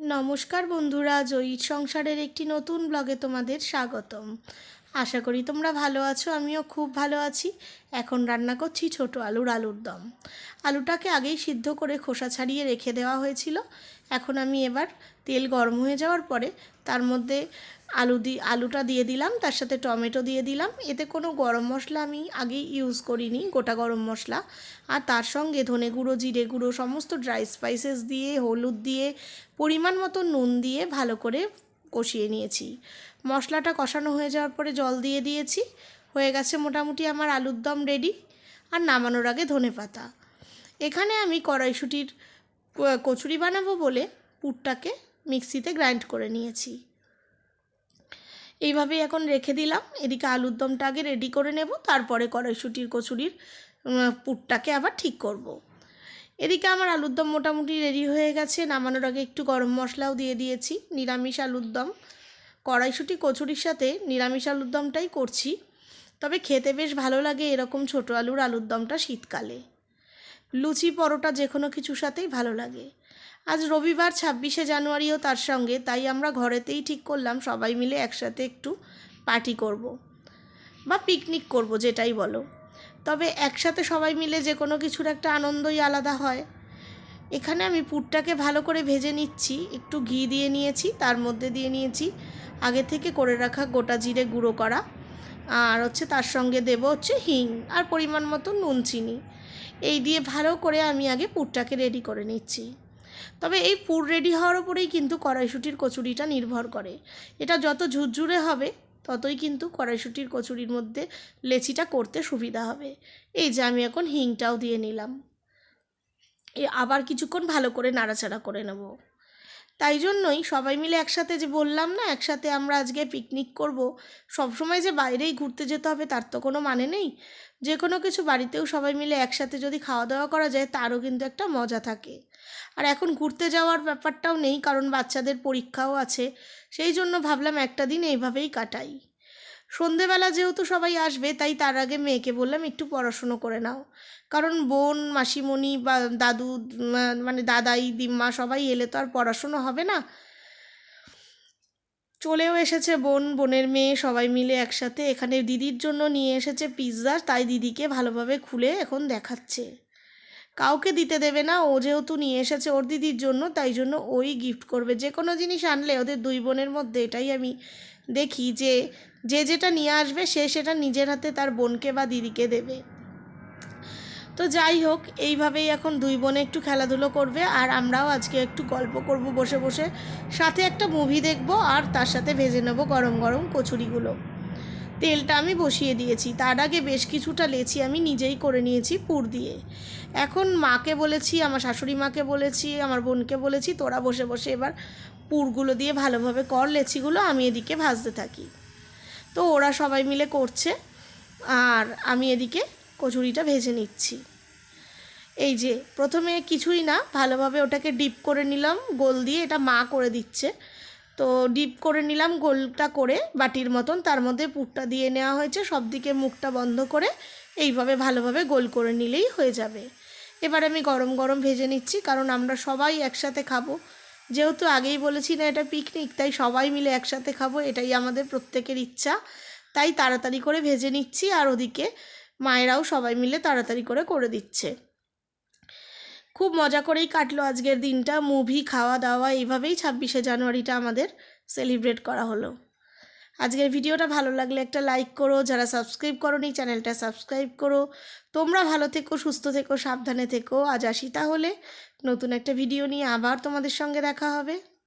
নমস্কার বন্ধুরা জয়ীর সংসারের একটি নতুন ব্লগে তোমাদের স্বাগতম। আশা করি তোমরা ভালো আছো, আমিও খুব ভালো আছি। এখন রান্না করছি ছোট আলুর আলুর দম। আলুটাকে আগেই সিদ্ধ করে খোসা ছাড়িয়ে রেখে দেওয়া হয়েছিল। এখন আমি এবার তেল গরম হয়ে যাওয়ার পরে তার মধ্যে আলু দি, আলুটা দিয়ে দিলাম, তার সাথে টমেটো দিয়ে দিলাম। এতে কোনো গরম মশলা আমি আগেই ইউজ করিনি, গোটা গরম মশলা। আর তার সঙ্গে ধনে গুঁড়ো, জিরে গুঁড়ো, সমস্ত ড্রাই স্পাইসেস দিয়ে, হলুদ দিয়ে, পরিমাণ মতো নুন দিয়ে ভালো করে কষিয়ে নিয়েছি। মশলাটা কষানো হয়ে যাওয়ার পরে জল দিয়ে দিয়েছি। হয়ে গেছে মোটামুটি আমার আলুর দম রেডি আর নামানোর আগে ধনে পাতা। এখানে আমি কড়াইশুটির কচুরি বানাবো বলে পুরটাকে মিক্সিতে গ্রাইন্ড করে নিয়েছি। এইভাবেই এখন রেখে দিলাম। এদিকে আলুর দমটা আগে রেডি করে নেব। তারপরে কড়াইশুটির, কচুরির পুরটাকে আবার ঠিক করব। এদিকে আমার আলুর দম মোটামুটি রেডি হয়ে গেছে। নামানোর আগে একটু গরম মশলাও দিয়ে দিয়েছি। নিরামিষ আলুর দম। কড়াইশুটি, কচুরির সাথে নিরামিষ আলুর দমটাই করছি। তবে খেতে বেশ ভালো লাগে এরকম ছোটো আলুর আলুর দমটা শীতকালে। লুচি, পরোটা যে কোনো কিছুর সাথেই ভালো লাগে। আজ রবিবার, ছাব্বিশে জানুয়ারিও তার সঙ্গে, তাই আমরা ঘরেতেই ঠিক করলাম, সবাই মিলে একসাথে একটু পার্টি করব। বা পিকনিক করব, যেটাই বলো। তবে একসাথে সবাই মিলে যে কোনো কিছুর একটা আনন্দই আলাদা হয়। এখানে আমি পুরটাকে ভালো করে ভেজে নিচ্ছি, একটু ঘি দিয়ে নিয়েছি, তার মধ্যে দিয়ে নিয়েছি, আগে থেকে করে রাখা গোটা জিরে গুঁড়ো করা, আর হচ্ছে তার সঙ্গে দেবো হচ্ছে হিং আর পরিমাণ মতো নুন চিনি। এই দিয়ে ভালো করে আমি আগে পুরটাকে রেডি করে নিচ্ছি। তবে এই পুর রেডি হওয়ার উপরেই কিন্তু কড়াইশুটির কচুরিটা নির্ভর করে। এটা যত ঝুরঝুরে হবে ততই কিন্তু কড়াইশুটির কচুরির মধ্যে লেচিটা করতে সুবিধা হবে। এই যে আমি এখন হিংটাও দিয়ে নিলাম। এ আবার কিছুক্ষণ ভালো করে নাড়াচাড়া করে নেব। তাই জন্যই সবাই মিলে একসাথে যে বললাম না, একসাথে আমরা আজকে পিকনিক করব, সবসময় যে বাইরেই ঘুরতে যেতে হবে তার তো কোনো মানে নেই। যে কোনো কিছু বাড়িতেও সবাই মিলে একসাথে যদি খাওয়া দাওয়া করা যায় তারও কিন্তু একটা মজা থাকে। আর এখন ঘুরতে যাওয়ার ব্যাপারটাও নেই, কারণ বাচ্চাদের পরীক্ষাও আছে, সেই জন্য ভাবলাম একটা দিন এইভাবেই কাটাই। সন্ধেবেলা যেহেতু সবাই আসবে, তাই তার আগে মেয়েকে বললাম একটু পড়াশুনো করে নাও। কারণ বোন, মাসিমণি বা দাদু মানে দাদাই, দিম্মা সবাই এলে তো আর পড়াশুনো হবে না। চলেও এসেছে বোন, বোনের মেয়ে সবাই মিলে একসাথে। এখানে দিদির জন্য নিয়ে এসেছে পিৎজা, তাই দিদিকে ভালোভাবে খুলে এখন দেখাচ্ছে। কাউকে দিতে দেবে না, ও যেহেতু নিয়ে এসেছে ওর দিদির জন্য, তাই জন্য ওই গিফট করবে। যে কোনো জিনিস আনলে ওদের দুই বোনের মধ্যে, এটাই আমি দেখি যে যে যেটা নিয়ে আসবে সে সেটা নিজের হাতে তার বোনকে বা দিদিকে দেবে। তো যাই হোক, এইভাবেই এখন দুই বোনে একটু খেলাধুলো করবে আর আমরাও আজকে একটু গল্প করব বসে বসে। সাথে একটা মুভি দেখব আর তার সাথে ভেজে নেব গরম গরম কচুরিগুলো। তেলটা আমি বসিয়ে দিয়েছি, তার আগে বেশ কিছুটা লেচি আমি নিজেই করে নিয়েছি পুর দিয়ে। এখন মাকে বলেছি, আমার শাশুড়ি মাকে বলেছি, আমার বোনকে বলেছি, তোরা বসে বসে এবার পুরগুলো দিয়ে ভালোভাবে কর, লেচিগুলো আমি এদিকে ভাজতে থাকি। তো ওরা সবাই মিলে করছে, আর আমি এদিকে কচুরিটা ভেজে নিচ্ছি। এই যে, প্রথমে কিছুই না, ভালোভাবে ওটাকে ডিপ করে নিলাম, গোল দিয়ে এটা মা করে দিচ্ছে। তো ডিপ করে নিলাম, গোলটা করে বাটির মতন, তার মধ্যে পুরটা দিয়ে নেওয়া হয়েছে সব দিকে মুখটা বন্ধ করে এইভাবে ভালোভাবে গোল করে নিলেই হয়ে যাবে। এবার আমি গরম গরম ভেজে নিচ্ছি, কারণ আমরা সবাই একসাথে খাব। যেহেতু আগেই বলেছি না এটা পিকনিক তাই সবাই মিলে একসাথে খাব, এটাই আমাদের প্রত্যেকের ইচ্ছা। তাই তাড়াতাড়ি করে ভেজে নিচ্ছি আর ওদিকে মায়েরাও সবাই মিলে তাড়াতাড়ি করে করে দিচ্ছে। খুব মজা করেই কাটলো আজকের দিনটা মুভি খাওয়া দাওয়া এইভাবেই ছাব্বিশে জানুয়ারিটা আমাদের সেলিব্রেট করা হলো। আজকের ভিডিওটা ভালো লাগলে একটা লাইক করো, যারা সাবস্ক্রাইব করোনি চ্যানেলটা সাবস্ক্রাইব করো। তোমরা ভালো থেকো, সুস্থ থেকো, সাবধানে থেকো। আজ আসি তাহলে। নতুন একটা ভিডিও নিয়ে আবার তোমাদের সঙ্গে দেখা হবে।